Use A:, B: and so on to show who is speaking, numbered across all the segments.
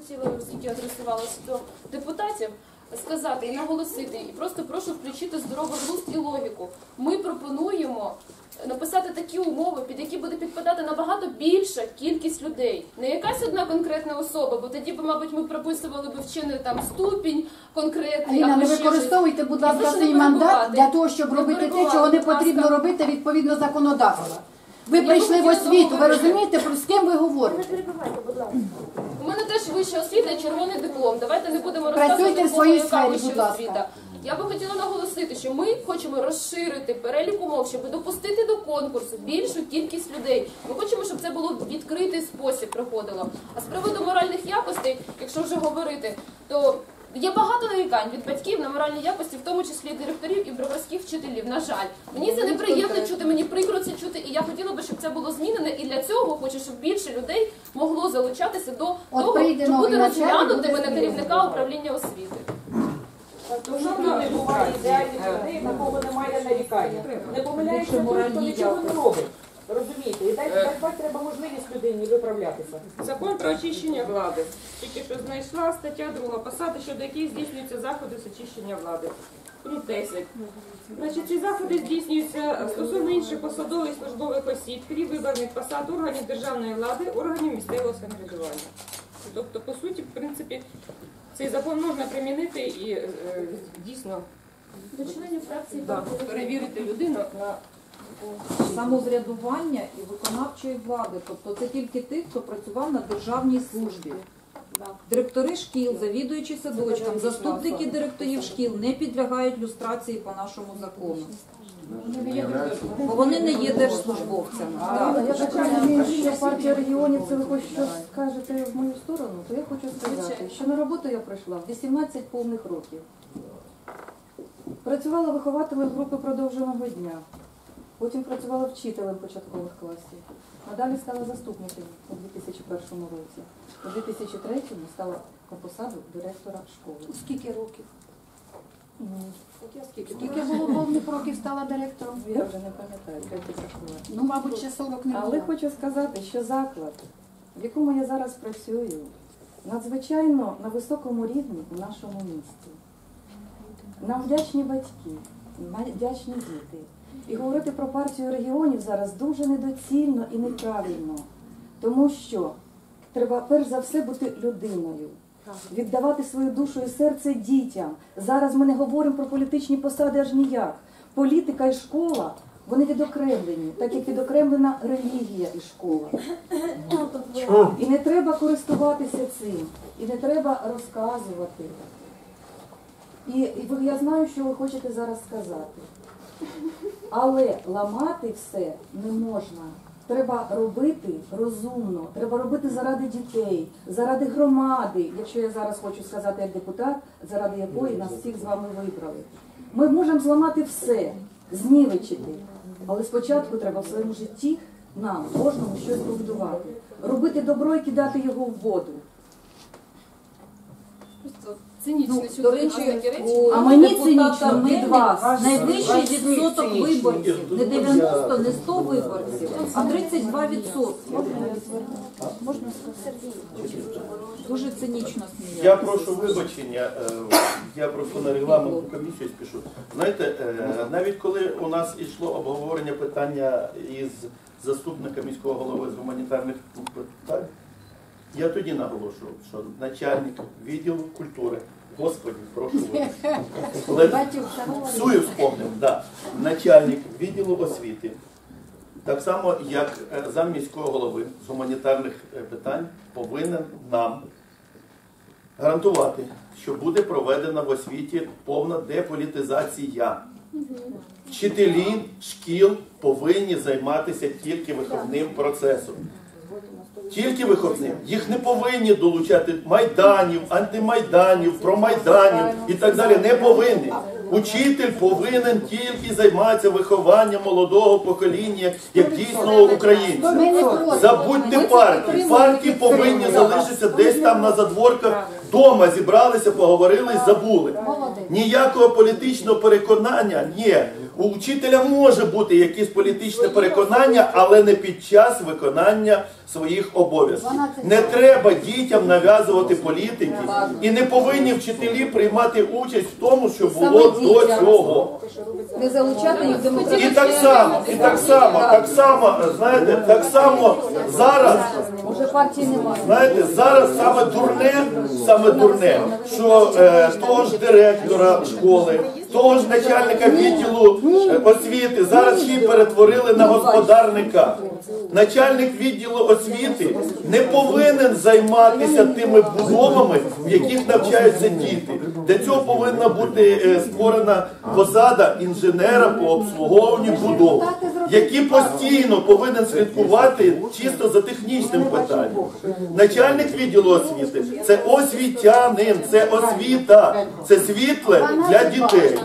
A: хотіла, оскільки адресувалася до депутатів, сказати і наголосити, і просто прошу включити здоровий глузд і логіку. Ми пропонуємо написати такі умови, під які буде підпадати набагато більша кількість людей. Не якась одна конкретна особа, бо тоді б, мабуть, ми прописували б вчений там ступінь конкретний.
B: Аліна, не використовуйте, будь ласка, свій мандат для того, щоб робити те, чого не потрібно робити відповідно законодавства. Ви прийшли в освіту, ви розумієте, про з ким ви говорите?
A: У мене теж вища освіта і червоний диплом. Давайте не будемо розказувати,
B: в своїй
A: яка
B: сфері,
A: вища
B: будь ласка.
A: освіта. Я би хотіла наголосити, що ми хочемо розширити перелік умов, щоб допустити до конкурсу більшу кількість людей. Ми хочемо, щоб це було в відкритий спосіб проходило. А з приводу моральних якостей, якщо вже говорити, то є багато нарікань від батьків на моральні якості, в тому числі і директорів і броварських вчителів. На жаль, мені це неприємно чути, мені прикро це чути, і я хотіла би, щоб це було змінено. І для цього хочу, щоб більше людей могло залучатися до
B: От
A: того,
B: новий
A: бути розглянутими на керівника управління освіти.
C: Жодного не буває ідеальних людей, на кого немає нарікання. Не помиляється той, хто нічого не робить. Розумієте? І дайте дати треба можливість людині виправлятися.
D: Закон про очищення влади. Тільки що знайшла стаття 2. Посади, щодо яких здійснюються заходи з очищення влади. Пункт 10. Значить, ці заходи здійснюються стосовно інших посадових службових осіб, крім виборних посад органів державної влади, органів місцевого самоврядування. Тобто, по суті, в принципі, цей закон можна примінити і е, дійсно
A: До членів фракції
D: да, перевірити людину на
E: самоврядування і виконавчої влади. Тобто це тільки тих, хто працював на державній службі. Директори шкіл, завідуючі садочкам, заступники директорів шкіл не підлягають люстрації по нашому закону. Бо вони не є держслужбовцями. Так.
F: Я так що партія регіонів це ви хоч щось скажете в мою сторону, то я хочу сказати, що на роботу я прийшла в 18 повних років. Працювала вихователем групи продовженого дня. Потім працювала вчителем початкових класів. Надалі стала заступником у 2001 році. У 2003 стала на посаду директора школи.
B: Скільки років?
F: М,
B: Скільки було повних років стала директором?
F: Я вже не пам'ятаю, треба підрахувати.
B: Ну, мабуть, ще 40 не
F: Але хочу сказати, що заклад, в якому я зараз працюю, надзвичайно на високому рівні у нашому місті. Нам вдячні батьки, вдячні діти. І говорити про партію регіонів зараз дуже недоцільно і неправильно, тому що треба перш за все бути людиною, віддавати свою душу і серце дітям. Зараз ми не говоримо про політичні посади аж ніяк. Політика і школа вони відокремлені, так як відокремлена релігія і школа. І не треба користуватися цим, і не треба розказувати. І, і я знаю, що ви хочете зараз сказати. Але ламати все не можна. Треба робити розумно, треба робити заради дітей, заради громади, якщо я зараз хочу сказати як депутат, заради якої нас всіх з вами вибрали. Ми можемо зламати все, знівечити, але спочатку треба в своєму житті нам, кожному щось побудувати. Робити добро і кидати його в воду.
A: Просто
E: Ну, до речі, у
F: А мені
E: депутата
F: цинічно від вас.
E: найвищий відсоток виборців. Не 90, не 100 виборців, а 32 відсотки. Дуже цинічно сміється.
G: Я прошу вибачення, е, я просто на регламентну комісію спішу. Знаєте, е, навіть коли у нас йшло обговорення питання із заступника міського голови з гуманітарних питань, я тоді наголошував, що начальник відділу культури, господі, прошу вас,
B: Батюшка,
G: Сую вспомнив, да. Начальник відділу освіти. Так само, як е, зам міського голови з гуманітарних е, питань повинен нам гарантувати, що буде проведена в освіті повна деполітизація. Вчителі шкіл повинні займатися тільки виховним процесом. Тільки виховним. Їх не повинні долучати майданів, антимайданів, промайданів і так далі. Не повинні. Учитель повинен тільки займатися вихованням молодого покоління, як дійсного українця. Забудьте партії. Партії повинні залишитися десь там на задворках. Дома зібралися, поговорили забули. Ніякого політичного переконання, ні. У вчителя може бути якесь політичне переконання, але не під час виконання своїх обов'язків. Не треба дітям нав'язувати політики, і не повинні вчителі приймати участь в тому, що було до цього.
B: Не залучати їх в
G: І так само, і так само, так само, знаєте, так само зараз.
B: Вже партії немає.
G: Знаєте, зараз саме дурне, саме дурне, що е, того ж директора школи, того ж начальника відділу освіти. Зараз ще й перетворили на господарника. Начальник відділу освіти не повинен займатися тими будовами, в яких навчаються діти. Для цього повинна бути е, створена посада інженера по обслуговуванню будов, який постійно повинен слідкувати чисто за технічним питанням. Начальник відділу освіти це освітянин, це освіта, це світле для дітей.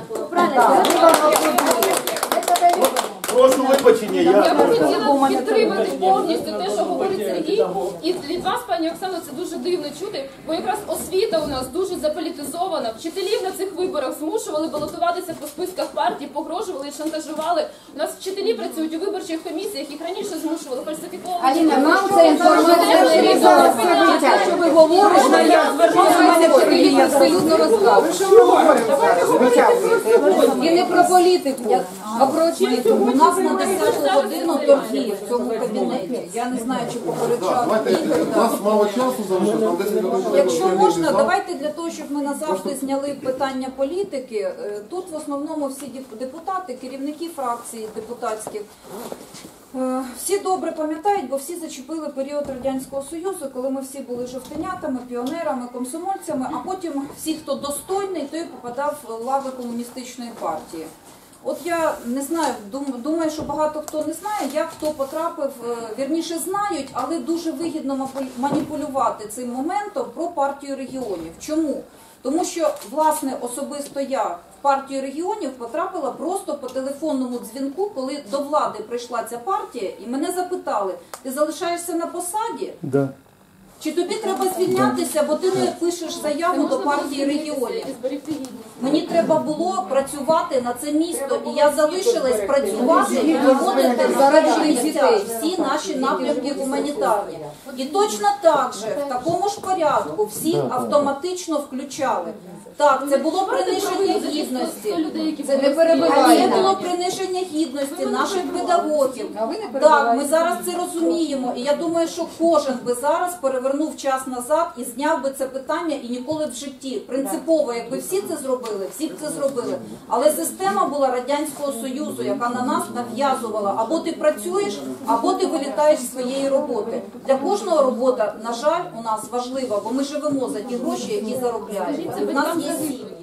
G: Прошу вибачення,
A: Я
G: я.
A: хотіла підтримати повністю те, що Сергій. І від вас, пані Оксано, це дуже дивно чути, бо якраз освіта у нас дуже заполітизована. Вчителів на цих виборах змушували балотуватися по списках партій, погрожували і шантажували. У нас вчителі працюють у виборчих комісіях, їх раніше змушували фальсифіковувати.
B: Аліна, нам ця інформація не це що ви говорите, я звернулася до мене вчителі абсолютно розказують. І не про політику, а про освіту.
E: У нас на 10 годину торгів в цьому кабінеті. Я не знаю, чи попереджав
H: Давайте, у нас мало часу залишилось, нам 10 хвилин.
E: Якщо можна, давайте для того, щоб ми назавжди зняли питання політики. е, Тут в основному всі діп- депутати, керівники фракцій депутатських. Е, Всі добре пам'ятають, бо всі зачепили період радянського союзу, коли ми всі були жовтенятами, піонерами, комсомольцями, а потім всі, хто достойний, той попадав в лави комуністичної партії. От я не знаю, думаю, що багато хто не знає, як хто потрапив, е, вірніше знають, але дуже вигідно маніпулювати цим моментом про партію регіонів. Чому? Тому що власне особисто я в партію регіонів потрапила просто по телефонному дзвінку, коли до влади прийшла ця партія, і мене запитали: ти залишаєшся на посаді?
G: Да.
E: Чи тобі треба звільнятися, бо ти не пишеш заяву до партії регіонів? Мені треба було працювати на це місто, і я залишилась працювати і проводити заради дітей всі наші напрямки гуманітарні. І точно так же в такому ж порядку всі автоматично включали. Так, це було приниження гідності.
B: Це не
E: Це було приниження гідності наших педагогів.
B: А ви не
E: Так, ми зараз це розуміємо, і я думаю, що кожен би зараз перевернув час назад і зняв би це питання і ніколи в житті. Принципово, якби всі це зробили, всі б це зробили. Але система була радянського союзу, яка на нас нав'язувала або ти працюєш, або ти вилітаєш з своєї роботи. Для кожного робота, на жаль, у нас важлива, бо ми живемо за ті гроші, які заробляємо. У нас Brasil.